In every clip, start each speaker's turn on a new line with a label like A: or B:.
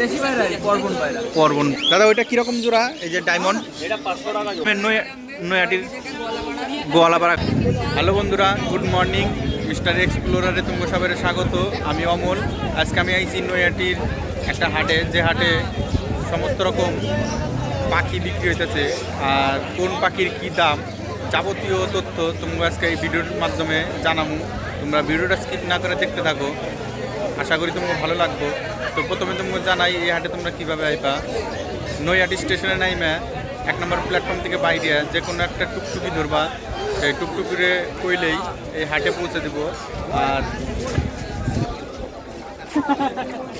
A: দেশি পায়রা পর্বন
B: দাদা ওইটা কীরকম জোড়া? এই যে ডায়মন্ড
A: এটা
B: নয়াটির গোয়ালাপাড়া। হ্যালো বন্ধুরা গুড মর্নিং মিস্টার এক্সপ্লোরারে সবাই স্বাগত। আমি অমল। আজকে আমি আইছি নয়াটির একটা হাটে। যে হাটে সমস্ত রকম পাখি বিক্রি হইতেছে। আর কোন পাখির কি দাম যাবতীয় তথ্য তোমাকে আজকে এই ভিডিওর মাধ্যমে জানাব তোমরা ভিডিওটা স্কিপ না করে দেখতে থাকো। আশা করি তোমাকে ভালো লাগবো। তো প্রথমে তোমাকে জানাই, এই হাটে তোমরা কীভাবে আইবা? নৈহাটি স্টেশনে নাইমা এক নম্বর প্ল্যাটফর্ম থেকে বাইরে যে কোনো একটা টুকটুকি ধরবা। সেই টুকটুকিরে কইলেই এই হাটে পৌঁছে দেব। আর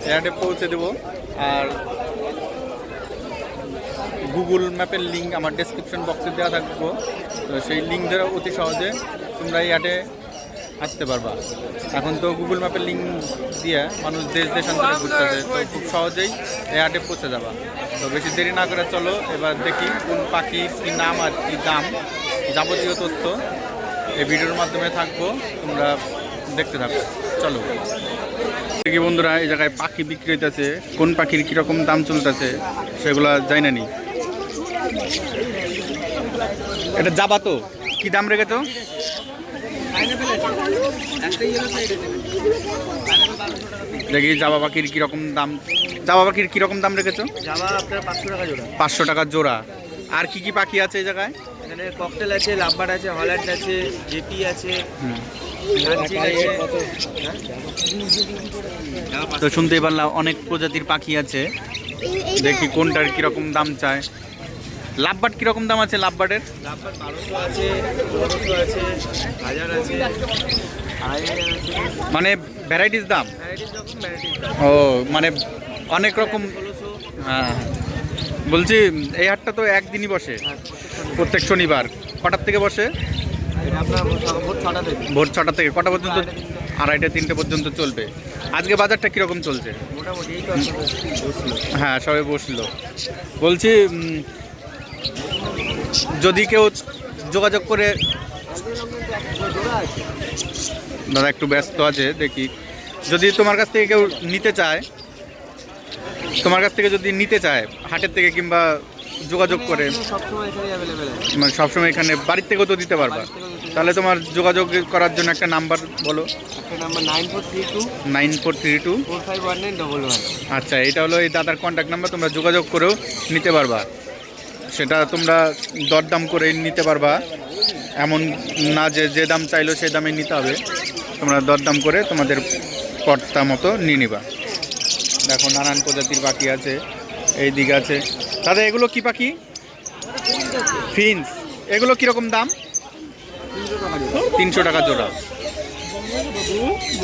B: এই হাটে পৌঁছে দেব। আর গুগল ম্যাপের লিঙ্ক আমার ডেসক্রিপশন বক্সে দেওয়া থাকব। তো সেই লিঙ্ক ধরে অতি সহজে তোমরা এই হাটে আসতে পারবা। এখন তো গুগল ম্যাপের লিঙ্ক দিয়ে মানুষ দেশ দেশান্তরে ঘুরতেছে তো খুব সহজেই এই হাটে পৌঁছে যাবা। তো বেশি দেরি না করে চলো, এবার দেখি কোন পাখির কী নাম আর কী দাম। যাবতীয় তথ্য এই ভিডিওর মাধ্যমে থাকব, তোমরা দেখতে থাকো। চলো। দেখি বন্ধুরা, এই জায়গায় পাখি বিক্রি হইতেছে, কোন পাখির কীরকম দাম চলতেছে, সেগুলা যাই না। নি এটা যাবা তো? কী দাম রেখেছো? দেখি জাবা পাখির কীরকম দাম জাবা পাখির কীরকম দাম রেখেছো?
A: জামা আপনার পাঁচশো টাকা জোড়া।
B: পাঁচশো টাকা জোড়া। আর কি কি পাখি আছে এই জায়গায়?
A: এখানে ককটেল আছে লাভবার আছে হল্যান্ড আছে জেপি আছে আছে।
B: তো শুনতেই পারলাম অনেক প্রজাতির পাখি আছে। দেখি কোনটার কীরকম দাম চায়। লাভবাট কীরকম দাম আছে লাভবাটের
A: লাভবার বারোশো আছে পনেরোশো আছে হাজার আছে আড়াই হাজার আছে
B: মানে ভ্যারাইটিস দাম। ও মানে অনেক রকম হ্যাঁ বলছি এই হাটটা তো একদিনই বসে।
A: হ্যাঁ প্রত্যেক
B: শনিবার। কটার থেকে বসে? ভোর ছটা থেকে। কটা পর্যন্ত? আড়াইটা তিনটে। পর্যন্ত চলবে। আজকে বাজারটা কীরকম চলছে? হ্যাঁ সবাই বসল। বলছি যদি কেউ যোগাযোগ করে দাদা একটু ব্যস্ত আছে দেখি। যদি তোমার কাছ থেকে কেউ নিতে চায় তোমার কাছ থেকে যদি নিতে চায় হাটের থেকে কিংবা যোগাযোগ করে মানে সবসময় এখানে বাড়ির থেকেও তো দিতে পারবা। তাহলে তোমার যোগাযোগ করার জন্য একটা নাম্বার বলো।
A: Number nine four three two
B: nine four three two
A: four five one nine
B: আচ্ছা এটা হলো এই দাদার কন্ট্যাক্ট নাম্বার তোমরা যোগাযোগ করেও নিতে পারবা। সেটা তোমরা দরদাম করে নিতে পারবা। এমন না যে যে দাম চাইলো সেই দামে নিতে হবে। তোমরা দরদাম করে তোমাদের কর্তা মতো নিয়ে নিবা। দেখো, নানান প্রজাতির পাখি আছে, এই দিকে আছে। দাদা, এগুলো কি পাখি? ফিন্স এগুলো কীরকম দাম? তিনশো টাকা জোড়া।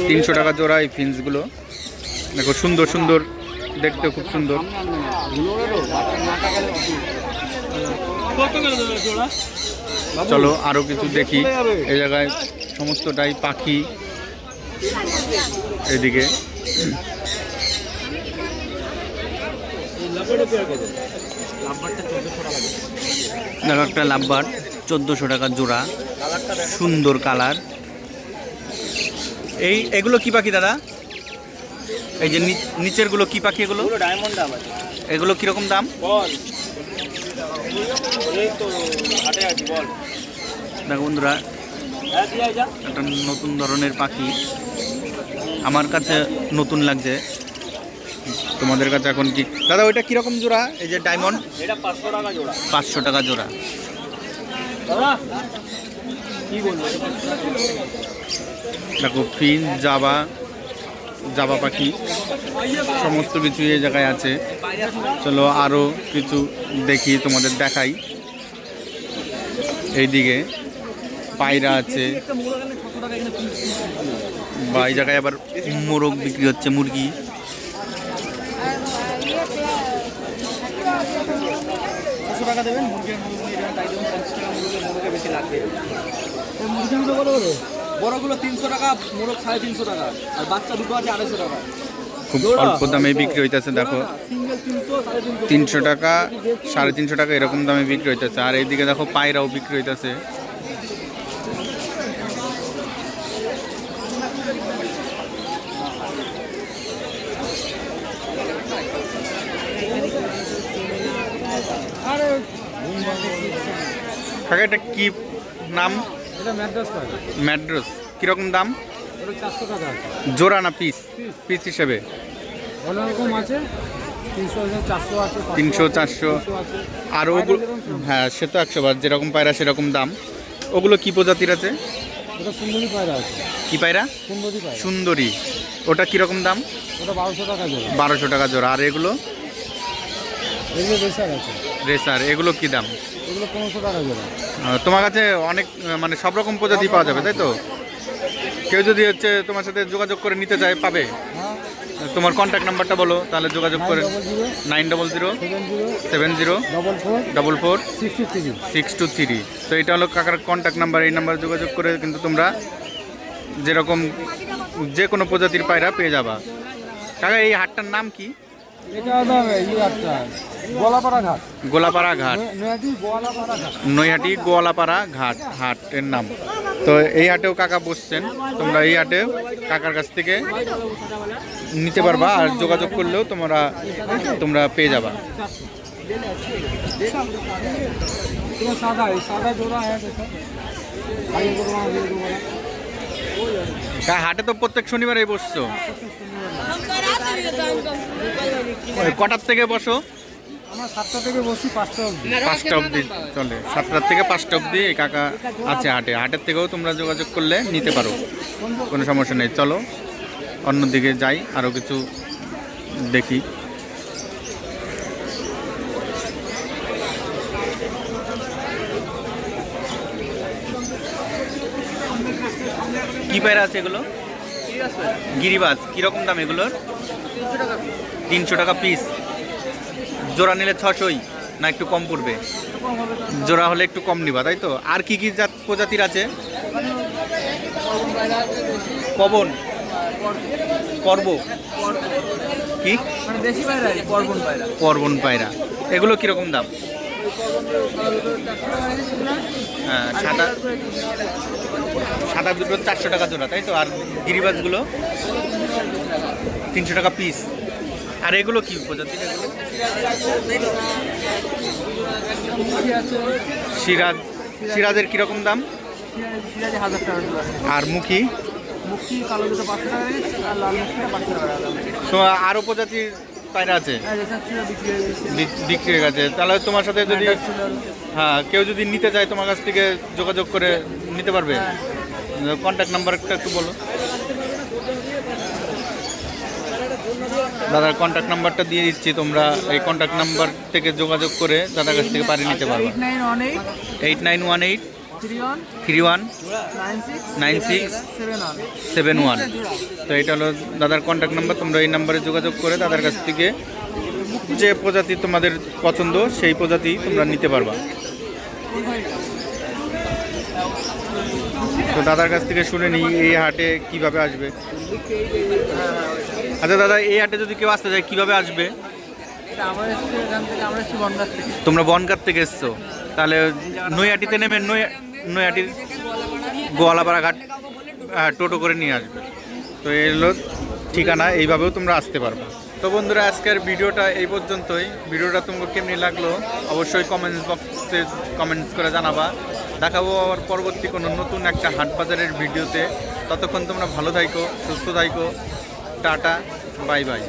B: তিনশো টাকা জোড়া এই ফিন্সগুলো দেখো, সুন্দর সুন্দর দেখতে খুব সুন্দর। চলো আরও কিছু দেখি। এই জায়গায় সমস্তটাই পাখি। এদিকে। দেখো একটা লাভবার চোদ্দোশো টাকা জোড়া। সুন্দর কালার। এই এগুলো কি পাখি দাদা? এই যে নিচেরগুলো কি পাখি এগুলো?
A: ডায়মন্ড
B: এগুলো কীরকম দাম
A: বল এই তো হাটে আছি বল
B: দেখো বন্ধুরা, একটা নতুন ধরনের পাখি আমার কাছে নতুন লাগছে। তোমাদের কাছে এখন কি দাদা, ওইটা কীরকম জোড়া? এই যে ডায়মন্ড
A: পাঁচশো টাকা জোড়া।
B: পাঁচশো টাকা জোড়া দেখো ফিন জাবা জাবা পাখি সমস্ত কিছু এই জায়গায় আছে। চলো আরও কিছু দেখি তোমাদের দেখাই। এইদিকে পায়রা আছে। বা এই জায়গায় আবার মোরগ বিক্রি হচ্ছে মুরগি।
A: টাকা দেবেন মুরগির মুরগি তাই দেবেন পঞ্চাশ টাকা মুরগির মুরগে বেশি লাগবে। মুরগিগুলো বলো বলো বড়গুলো তিনশো টাকা মোরগ সাড়ে তিনশো টাকা আর বাচ্চা দুটো আছে আড়াইশো টাকা।
B: খুব অল্প দামে বিক্রি হইতেছে দেখো।
A: তিনশো
B: টাকা সাড়ে তিনশো টাকা এরকম দামে বিক্রি হইতেছে। আর এইদিকে দেখো পায়রাও বিক্রি হইতেছে। এটা কি নাম?
C: ম্যাড্রাস
B: কীরকম দাম? জোড়া না পিস পিস হিসেবে।
C: তিনশো চারশো
B: আর ওগুলো হ্যাঁ সে তো একশো বার যেরকম পায়রা সেরকম দাম। ওগুলো কি প্রজাতির আছে? কি পায়রা?
C: সুন্দরী
B: ওটা কীরকম দাম?
C: বারোশো টাকা জোড়া।
B: আর এগুলো?
C: এগুলো রেসার আছে।
B: রেসার এগুলো কি দাম?
C: এগুলো পনেরোশো টাকা জোড়া
B: তোমার কাছে অনেক মানে সব রকম প্রজাতি পাওয়া যাবে তাই তো? কেউ যদি হচ্ছে তোমার সাথে যোগাযোগ করে নিতে চায় পাবে।
C: হ্যাঁ।
B: তোমার কন্ট্যাক্ট নাম্বারটা বলো তাহলে যোগাযোগ করে nine double zero
C: seven zero double four
B: six two three. তো এটা হলো কাকার কন্ট্যাক্ট নাম্বার এই নাম্বারে যোগাযোগ করে কিন্তু তোমরা যেরকম যে কোনো প্রজাতির পায়রা পেয়ে যাবা। কাকা এই হাটটার নাম কি?
C: এটা গোলাপাড়া ঘাট।
B: গোলাপাড়া নৈহাটি গোয়ালাপাড়া ঘাট। হাটের নাম। তো এই হাটেও কাকা বসছেন। তোমরা এই হাটে কাকার কাছ থেকে নিতে পারবা আর যোগাযোগ করলেও তোমরা তোমরা পেয়ে যাবা।
C: হ্যাঁ
B: হাটে তো প্রত্যেক শনিবারে। বসছো কটার থেকে বসো?
C: আমরা সাতটা থেকে বসি পাঁচটা অবধি।
B: পাঁচটা অবধি চলে। সাতটার থেকে পাঁচটা অবধি এই কাকা আছে হাটে। হাটের থেকেও তোমরা যোগাযোগ করলে নিতে পারো। কোনো সমস্যা নেই। চলো অন্যদিকে যাই আরও কিছু দেখি। কি পায়রা আছে এগুলো? গিরিবাজ। কীরকম দাম এগুলোর? তিনশো টাকা পিস। জোড়া নিলে ছশোই না একটু কম পড়বে? জোড়া হলে একটু কম নিবা, তাই তো? আর কি কি জাত প্রজাতির আছে? পবন পর্ব কি?
A: পর্বন পায়রা।
B: এগুলো কীরকম দাম? হ্যাঁ সাদা দুটো চারশো টাকা জোড়া, তাই তো? আর গিরিবাজগুলো? তিনশো টাকা পিস আর এগুলো কি প্রজাতির এগুলো? সিরাজ। সিরাজের কীরকম দাম? আর মুখী? তো আরও প্রজাতির পায়রা আছে?
A: হয়ে
B: বিক্রি হয়ে গেছে। তাহলে তোমার সাথে যদি হ্যাঁ কেউ যদি নিতে চায় তোমার কাছ থেকে যোগাযোগ করে নিতে পারবে? কন্ট্যাক্ট নাম্বারটা একটু বলো। দাদার কন্ট্যাক্ট নাম্বারটা দিয়ে দিচ্ছি, তোমরা এই কন্ট্যাক্ট নাম্বার থেকে যোগাযোগ করে দাদার কাছ থেকে পারি নিতে পারবে।
A: Eight nine one eight three one nine six seven one
B: তো এটা হলো দাদার কন্ট্যাক্ট নাম্বার তোমরা এই নাম্বারে যোগাযোগ করে দাদার কাছ থেকে যে প্রজাতি তোমাদের পছন্দ, সেই প্রজাতি তোমরা নিতে পারবা। তো দাদার কাছ থেকে শুনে নিই এই হাটে কীভাবে আসবে? আচ্ছা দাদা এই হাটে যদি কেউ আসতে চায় কীভাবে আসবে? তোমরা বনগার থেকে এসছো? তাহলে নৈহাটিতে নেমে নৈ নৈহাটির গোয়ালাপাড়া ঘাট হ্যাঁ, টোটো করে নিয়ে আসবে। তো এই হলো ঠিকানা এইভাবেও তোমরা আসতে পারবে। তো বন্ধুরা আজকের ভিডিওটা এই পর্যন্তই। ভিডিওটা তোমাকে কেমনি লাগল অবশ্যই কমেন্টস বক্সে কমেন্টস করে জানাবা। দেখাবো আবার পরবর্তী কোনো নতুন একটা হাট বাজারের ভিডিওতে। ততক্ষণ তোমরা ভালো থাইকো, সুস্থ থাইকো। Tata, bye bye.